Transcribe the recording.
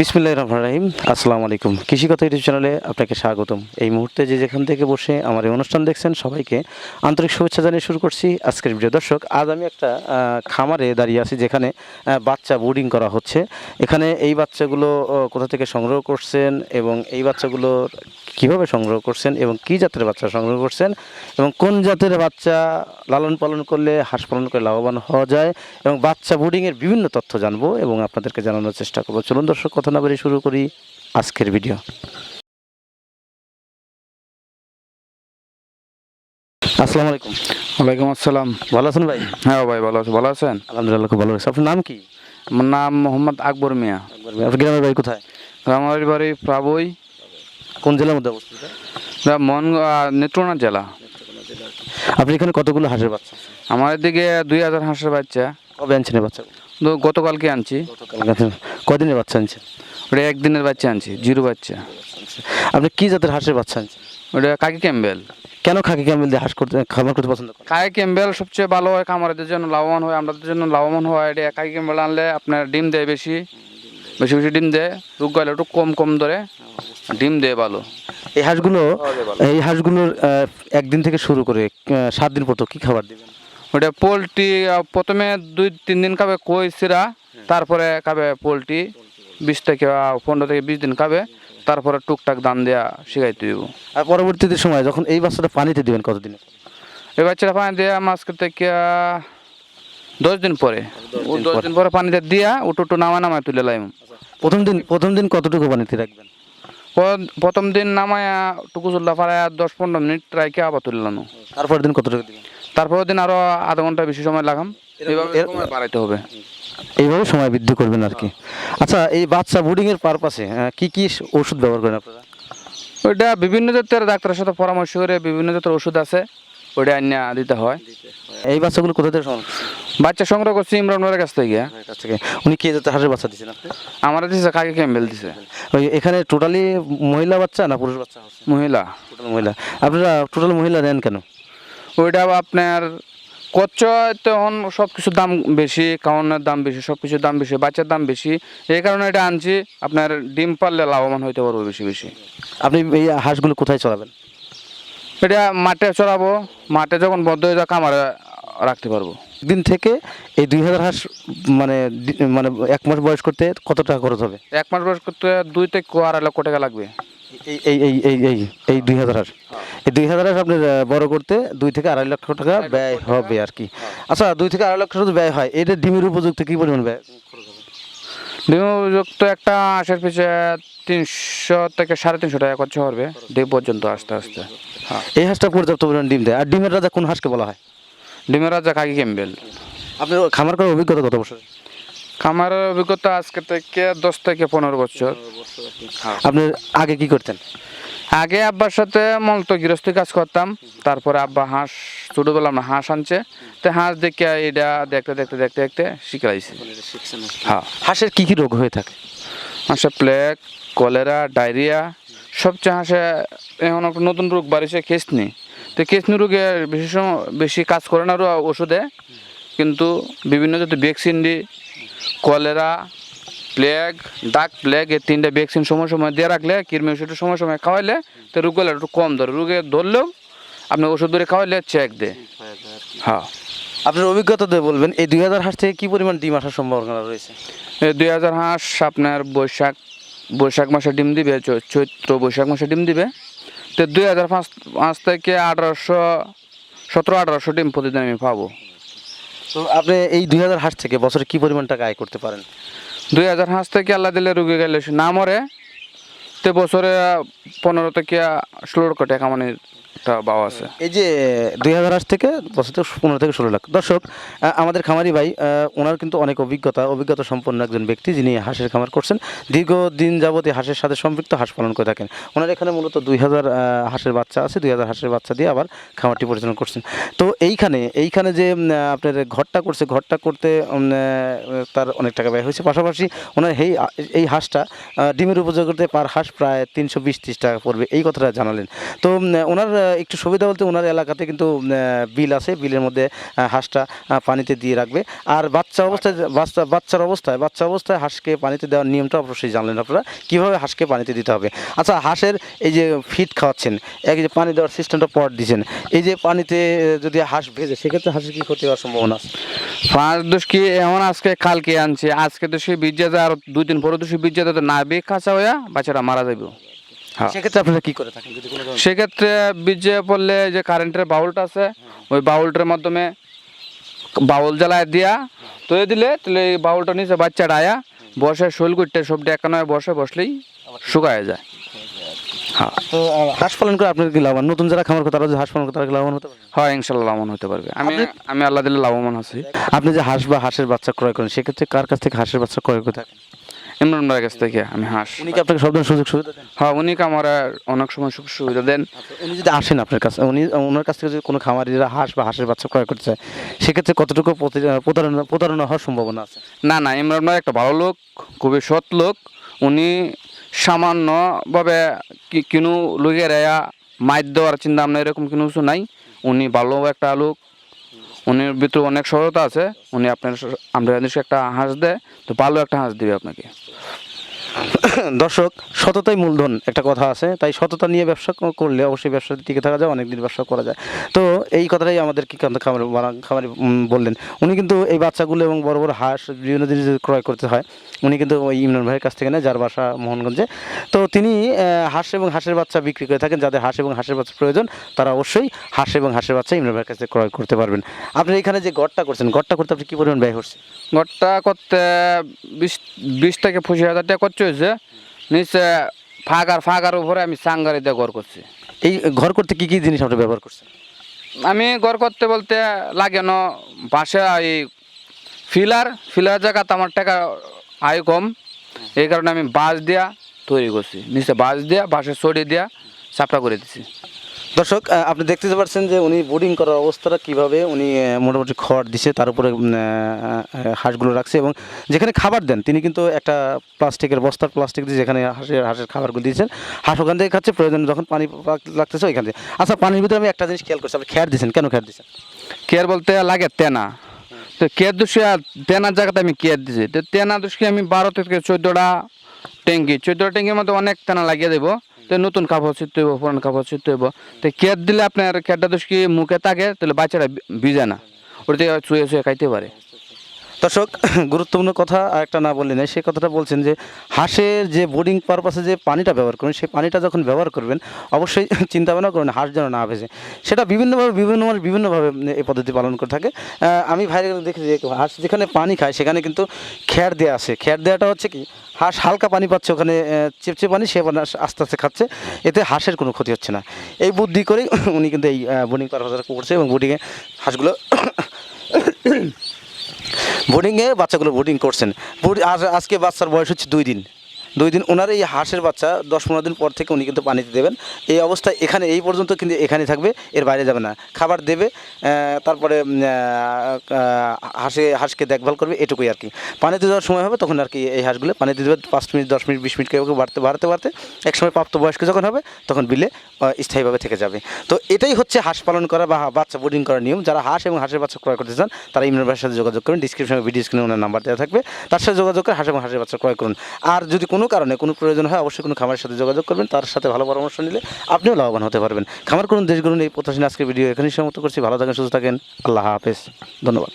বিসমিল্লাহ রহমান রাহিম আসসালামু আলাইকুম। কৃষিগত ইউটিউব চ্যানেলে আপনাকে স্বাগতম। এই মুহূর্তে যে যেখান থেকে বসে আমার এই অনুষ্ঠান দেখছেন সবাইকে আন্তরিক শুভেচ্ছা জানিয়ে শুরু করছি আজকের ভিডিও। দর্শক, আজ আমি একটা খামারে দাঁড়িয়ে আছি যেখানে বাচ্চা বোর্ডিং করা হচ্ছে। এখানে এই বাচ্চাগুলো কোথা থেকে সংগ্রহ করছেন এবং এই বাচ্চাগুলো কীভাবে সংগ্রহ করছেন এবং কি জাতের বাচ্চা সংগ্রহ করছেন এবং কোন জাতের বাচ্চা লালন পালন করলে, হাঁস পালন করে লাভবান হওয়া যায় এবং বাচ্চা বোর্ডিংয়ের বিভিন্ন তথ্য জানব এবং আপনাদেরকে জানানোর চেষ্টা করব। চলুন দর্শক, কথা না বেরিয়ে শুরু করি। আজকের ভিডিও আসসালামু আলাইকুম। ওয়ালাইকুম আসসালাম। ভালো আছেন ভাই? হ্যাঁ ভাই ভালো আছি। ভালো আছেন? আলহামদুলিল্লাহ খুব ভালো আছে। আপনার নাম কি? আমার নাম মোহাম্মদ আকবর মিয়া। আপনার গ্রামের বাড়ি কোথায়? আমার বাড়ি প্রাবই। কোন জেলার মধ্যে অবস্থিত? মন নেত্রকোনা জেলা। আপনি এখানে কতগুলো হাঁসের বাচ্চা আমার এদিকে দুই হাজার হাঁসের বাচ্চা। কবে আনছেন বাচ্চা গতকালকে আনছি। কদিনের বাচ্চা আনছেন ওটা একদিনের বাচ্চা আনছি জিরো বাচ্চা। আপনি কি জাতের হাঁসের বাচ্চা আনছেন? ওটা কাকি ক্যাম্বেল। কেন খাকি ক্যামেল দিয়ে হাঁস করতে খামার করতে পছন্দ করেন? কাকি ক্যাম্বেল সবচেয়ে ভালো হয় খামারেদের জন্য লাভবান হয় আমাদের জন্য লাভবান হয়। এটা কাকি ক্যাম্বেল আনলে আপনার ডিম দেয় বেশি বেশি বেশি ডিম দেয়। রোগ গেলে একটু কম কম ধরে ডিম দেয় ভালো। এই হাঁসগুলো এই হাঁসগুলোর একদিন থেকে শুরু করে সাত দিন পর্যন্ত কি খাবার দিবেন? ওটা পোলট্রি প্রথমে দুই তিন দিন খাবে কই সিরা তারপরে খাবে পোলট্রি। বিশ থেকে পনেরো থেকে বিশ দিন খাবে তারপরে টুকটাক দান দেওয়া শিখাইতে দিব। আর পরবর্তীতে সময় যখন এই বাচ্চাটা পানিতে দিবেন কতদিনে? এই বাচ্চারা পানি দেওয়া মাঝখান থেকে দশ দিন পরে। ও দশ দিন পরে পানিতে দিয়া উটু উটু নামায় নামায় তুলে লাইম। প্রথম দিন প্রথম দিন কতটুকু পানিতে রাখবেন? প্রথম দিন নামায়া টুকু চুল্লা পাড়ায় দশ পনেরো মিনিট রাইকে আবার তুলে লানো তারপর দিন কতটুকু দিবেন? তারপরের দিন আরও আধা ঘণ্টা বেশি সময় লাগাম। এভাবে বাড়াইতে হবে। এইভাবে সময় বৃদ্ধি করবেন আর কি। আচ্ছা এই বাচ্চা বোর্ডিং এর পারপাসে কি কি ওষুধ ব্যবহার করেন আপনারা? ওইটা বিভিন্ন জাতের ডাক্তারের সাথে পরামর্শ করে বিভিন্ন জাতের ওষুধ আছে ওইটা আনিয়া দিতে হয়। এই বাচ্চাগুলো কোথা থেকে সংগ্রহ বাচ্চা সংগ্রহ করছি ইমরান ভাইয়ের কাছ থেকে। কাছ থেকে। উনি কি জাতের হাঁসের বাচ্চা দিচ্ছেন আমার দিছে কাকে ক্যাম্বেল দিছে। ওই এখানে টোটালি মহিলা বাচ্চা না পুরুষ বাচ্চা মহিলা। টোটাল মহিলা। আপনারা টোটাল মহিলা নেন কেন? ওইটা আপনার কচ্চ তখন সব কিছুর দাম বেশি কাউনের দাম বেশি সব কিছুর দাম বেশি বাচ্চার দাম বেশি। এই কারণে এটা আনছি আপনার ডিম পারলে লাভবান হইতে পারব বেশি বেশি। আপনি এই হাঁসগুলো কোথায় চড়াবেন? এটা মাঠে চড়াবো মাঠে যখন বদ্ধ হয়ে যাক আমার রাখতে পারব। দিন থেকে এই দুই হাজার হাঁস মানে মানে এক মাস বয়স করতে কত টাকা খরচ হবে? এক মাস বয়স করতে দুই থেকে আড়াই লক্ষ টাকা লাগবে। এই এই এই এই এই এই দুই হাজার হাঁস এই দুই হাজার হাঁস আপনার বড় করতে দুই থেকে আড়াই লক্ষ টাকা ব্যয় হবে আর কি। আচ্ছা দুই থেকে আড়াই লক্ষ টাকা ব্যয় হয়। এটা ডিমের উপযুক্ত কি পরিমাণ ব্যয়? ডিমযুক্ত একটা আশের পিছে তিনশো থেকে সাড়ে তিনশো টাকা খরচ হবে ডিম পর্যন্ত আস্তে আস্তে। হ্যাঁ। এই হাঁসটা পর্যাপ্ত পরিমাণ ডিম দেয় আর ডিমের রাজা কোন হাঁসকে বলা হয়? ডিমের রাজা কাকি ক্যাম্বেল আপনার খামার করার অভিজ্ঞতা কত বছর খামারের অভিজ্ঞতা আজকে থেকে দশ থেকে পনেরো বছর। আপনি আগে কি করতেন? আগে আব্বার সাথে মূলত গৃহস্থী কাজ করতাম তারপরে আব্বা হাঁস ছোটোবেলা আমরা হাঁস আনছে। তো হাঁস দেখে এটা দেখতে দেখতে দেখতে দেখতে শিখাইছি হ্যাঁ। হাঁসের কী কী রোগ হয়ে থাকে? হাঁসে প্লেগ কলেরা ডায়রিয়া সবচেয়ে হাঁসে এখন একটা নতুন রোগ বাড়িছে কেসনি। তো কেসনি রোগে বেশি সময় বেশি কাজ করে না ওষুধে। কিন্তু বিভিন্ন যদি ভ্যাকসিন দিই কলেরা প্লেগ ডাক প্লেগ এই তিনটা ভ্যাকসিন সময় সময় দিয়ে রাখলে কৃমি ওষুধটা সময় সময় খাওয়াইলে তো রোগগুলো একটু কম ধরে। রোগে ধরলেও আপনি ওষুধ ধরে খাওয়াইলে চেক দে হ্যাঁ। আপনার অভিজ্ঞতা দিয়ে বলবেন এই দুই হাজার হাঁস থেকে কী পরিমাণ ডিম আসার সম্ভাবনা রয়েছে? এই দুই হাজার হাঁস আপনার বৈশাখ বৈশাখ মাসে ডিম দিবে চৈত্র বৈশাখ মাসে ডিম দিবে। তো দুই হাজার পাঁচ পাঁচ থেকে আঠারোশো সতেরো আঠারোশো ডিম প্রতিদিন আমি পাবো। তো আপনি এই দুই হাজার হাঁস থেকে বছরে কি পরিমাণ টাকা আয় করতে পারেন? দুই হাজার হাঁস থেকে আল্লাহ দিলে রুগী গেলে না মরে, তো বছরে পনেরো থেকে ষোলো লক্ষ টাকা মানে একটা বাও আছে। এই যে, দুই হাজার হাঁস থেকে বছর পনেরো থেকে ষোলো লাখ। দর্শক আমাদের খামারি ভাই ওনার কিন্তু অনেক অভিজ্ঞতা অভিজ্ঞতা সম্পন্ন একজন ব্যক্তি যিনি হাঁসের খামার করছেন। দীর্ঘদিন যাবত এই হাঁসের সাথে সম্পৃক্ত, হাঁস পালন করে থাকেন। ওনার এখানে মূলত দুই হাজার হাঁসের বাচ্চা আছে, দুই হাজার হাঁসের বাচ্চা দিয়ে আবার খামারটি পরিচালনা করছেন। তো এইখানে এইখানে যে আপনার ঘরটা করছে, ঘরটা করতে তার অনেক টাকা ব্যয় হয়েছে। পাশাপাশি ওনার এই এই হাঁসটা ডিমের উপযোগ করতে পার হাঁস প্রায় তিনশো বিশ ত্রিশ টাকা পড়বে। এই কথাটা জানালেন। তো ওনার একটু সুবিধা বলতে ওনার এলাকাতে কিন্তু বিল আছে, বিলের মধ্যে হাঁসটা পানিতে দিয়ে রাখবে। আর বাচ্চা অবস্থায়, বাচ্চা, বাচ্চার অবস্থায়, বাচ্চা অবস্থায় হাঁসকে পানিতে দেওয়ার নিয়মটা অবশ্যই জানলেন আপনারা। কীভাবে হাঁসকে পানিতে দিতে হবে? আচ্ছা হাঁসের এই যে ফিট খাওয়াচ্ছেন, এক যে পানি দেওয়ার সিস্টেমটা পর দিচ্ছেন এই যে পানিতে যদি হাঁস ভেজে, সেক্ষেত্রে হাঁসের কি ক্ষতি হওয়ার সম্ভাবনা আছে? পাঁচ দোষ কি, এমন আজকে, কালকে আনছে। আজকে তো সে বীজ আর দুই দিন পরে তো সে বীজ না বেগ কাঁচা হইয়া বাচ্চারা মারা যাবে সেক্ষেত্রে আপনারা কি করে থাকেন যদি কোনো কারণে- সেক্ষেত্রে বীজে পড়লে যে কারেন্টের বাউলটা আছে ওই বাউলটার মাধ্যমে বাউল জ্বালায় দিয়া তৈরি দিলে তাহলে এই বাউলটা নিচে বাচ্চাটা আয়া বসে শৈল করতে সবটা একান্ন বসে বসলেই শুকায় যায়। হ্যাঁ। তো আহ, হাঁস পালন করে আপনার কি লাভবান? নতুন যারা খামার করে তারা যদি হাঁস পালন করে তারা কি লাভবান হতে পারে হয় ইনশাল্লাহ লাভবান হতে পারবে। আমি আমি আল্লাহ দিলে লাভবান আছি। আপনি যে হাঁস বা হাঁসের বাচ্চা ক্রয় করেন সেক্ষেত্রে কার কাছ থেকে হাঁসের বাচ্চা ক্রয় করে থাকেন? ইমরান ভাইয়ের কাছ থেকে আমি হাঁস। উনি কি আপনাকে সব ধরনের সুযোগ সুবিধা দেন? হ্যাঁ উনি কি আমার অনেক সময় সুখ সুবিধা দেন। উনি যদি আসেন আপনার কাছে উনি ওনার কাছ থেকে যদি কোনো খামারিরা হাঁস বা হাঁসের বাচ্চা ক্রয় করতে চায় সেক্ষেত্রে কতটুকু প্রতি- প্রতারণা প্রতারণা হওয়ার সম্ভাবনা আছে? না না ইমরান ভাই একটা ভালো লোক খুবই সৎ লোক। উনি সামান্যভাবে কি- কিনু লোকের মাইর দেওয়ার চিন্তা ভাবনা এরকম কোনো কিছু নাই। উনি ভালো একটা লোক উনির ভিতরে অনেক সরলতা আছে, উনি আপনার আমরা একটা হাঁস দেয়, তো ভালো একটা হাঁস দিবে আপনাকে। দর্শক, সততাই মূলধন একটা কথা আছে, তাই সততা নিয়ে ব্যবসা করলে অবশ্যই ব্যবসাতে টিকে থাকা যায়, অনেকদিন ব্যবসা করা যায়। তো এই কথাটাই আমাদের কি খামার খামারি বললেন। উনি কিন্তু এই বাচ্চাগুলো এবং বড় বড় হাঁস, বিভিন্ন জিনিস ক্রয় করতে হয়। উনি কিন্তু ওই ইমরান ভাইয়ের কাছ থেকে নেয়, যার বাসা মোহনগঞ্জে। তো তিনি হাঁস এবং হাঁসের বাচ্চা বিক্রি করে থাকেন। যাদের হাঁস এবং হাঁসের বাচ্চা প্রয়োজন, তারা অবশ্যই হাঁস এবং হাঁসের বাচ্চা ইমরান ভাইয়ের কাছ ক্রয় করতে পারবেন। আপনি এখানে যে গড়টা করছেন, গড়টা করতে আপনি কী পরিমাণ ব্যয় করছে ঘরটা করতে বিশ বিশ থেকে পঁচিশ হাজার টাকা হয়েছে। নিচে ফাঁকার ফাঁকার উপরে আমি সাঙ্গারি দিয়ে ঘর করছি। এই ঘর করতে কি কি জিনিস আপনি ব্যবহার করছেন? আমি ঘর করতে বলতে লাগে না বাসা এই ফিলার ফিলার জায়গাতে আমার টাকা আয় কম। এই কারণে আমি বাঁশ দিয়া তৈরি করছি। নিচে বাঁশ দিয়া বাঁশের সরিয়ে দেওয়া চাপটা করে দিছি। দর্শক আপনি দেখতে পাচ্ছেন যে উনি বোর্ডিং করার অবস্থাটা কীভাবে উনি মোটামুটি খড় দিছে, তার উপরে হাঁসগুলো রাখছে এবং যেখানে খাবার দেন, তিনি কিন্তু একটা প্লাস্টিকের বস্তার প্লাস্টিক দিয়ে যেখানে হাঁসের হাঁসের খাবারগুলো দিয়েছেন, হাঁস ওখান থেকে খাচ্ছে, প্রয়োজন যখন পানি লাগতেছে ওইখান থেকে। আচ্ছা পানির ভিতরে আমি একটা জিনিস খেয়াল করছি, আপনি খ্যার দিয়েছেন, কেন খেয়ার দিয়েছেন? কেয়ার বলতে লাগে তেনা। তো কেয়ার দুষে তেনার জায়গাতে আমি কেয়ার দিছি তো তেনা দুষকে আমি বারো থেকে চোদ্দোটা ট্যাঙ্কি চোদ্দোটা ট্যাঙ্কির মধ্যে অনেক তেনা লাগিয়ে দেবো। তো নতুন কাপড় ছিটতে হইব, পুরান কাপড় ছিটতে হইব। তো ক্যাট দিলে আপনার ক্যাটটা দোষ কি মুখে থাকে? তাহলে বাচ্চারা ভিজে না। ওটা চুয়ে চুয়ে খাইতে পারে। দর্শক, গুরুত্বপূর্ণ কথা আর একটা না বললেন সেই কথাটা বলছেন যে, হাঁসের যে বোর্ডিং পারপাসে যে পানিটা ব্যবহার করবেন, সেই পানিটা যখন ব্যবহার করবেন, অবশ্যই চিন্তা ভাবনা করবেন, হাঁস যেন না ভেসে সেটা বিভিন্নভাবে বিভিন্ন মানুষ বিভিন্নভাবে এই পদ্ধতি পালন করে থাকে। আমি ভাইরে দেখি যে, হাঁস যেখানে পানি খায়, সেখানে কিন্তু খ্যার দেওয়া আছে। খ্যার দেওয়াটা হচ্ছে কি, হাঁস হালকা পানি পাচ্ছে, ওখানে চিপচে পানি, সে পানি আস্তে আস্তে খাচ্ছে। এতে হাঁসের কোনো ক্ষতি হচ্ছে না। এই বুদ্ধি করেই উনি কিন্তু এই বোর্ডিং পারপাসটা করছে এবং বোর্ডিংয়ে হাঁসগুলো বোর্ডিংয়ে বাচ্চাগুলো বোর্ডিং করছেন। আর আজ আজকে বাচ্চার বয়স হচ্ছে দুই দিন। দুই দিন ওনার এই হাঁসের বাচ্চা দশ পনেরো দিন পর থেকে উনি কিন্তু পানিতে দেবেন। এই অবস্থায় এখানে এই পর্যন্ত কিন্তু এখানে থাকবে, এর বাইরে যাবে না। খাবার দেবে তারপরে হাঁসে, হাঁসকে দেখভাল করবে, এটুকুই আর কি। পানিতে দেওয়ার সময় হবে, তখন আর কি এই হাঁসগুলো পানিতে দেবে, পাঁচ মিনিট, দশ মিনিট, বিশ মিনিট কেউ বাড়তে বাড়তে বাড়তে। এক সময় প্রাপ্তবয়স্ক যখন হবে, তখন বিলে স্থায়ীভাবে থেকে যাবে। তো এটাই হচ্ছে হাঁস পালন করা বা বাচ্চা বোর্ডিং করার নিয়ম। যারা হাঁস এবং হাঁসের বাচ্চা ক্রয় করতে চান, তারা ইমরান ভাইয়ের সাথে যোগাযোগ করুন। ডিসক্রিপশনে, ভিডিও স্ক্রিনে ওনার নাম্বার দেওয়া থাকবে। তার সাথে যোগাযোগ করে হাঁস এবং হাঁসের বাচ্চা ক্রয় করুন। আর যদি কোনো কারণে কোনো প্রয়োজন হয় অবশ্যই কোনো খামারের সাথে যোগাযোগ করবেন, তার সাথে ভালো পরামর্শ নিলে আপনিও লাভবান হতে পারবেন। খামার করুন দেশগুলো করুন এই প্রত্যাশী আজকে ভিডিও এখানেই সমস্ত করছি। ভালো থাকেন, সুস্থ থাকেন। আল্লাহ হাফেজ। ধন্যবাদ।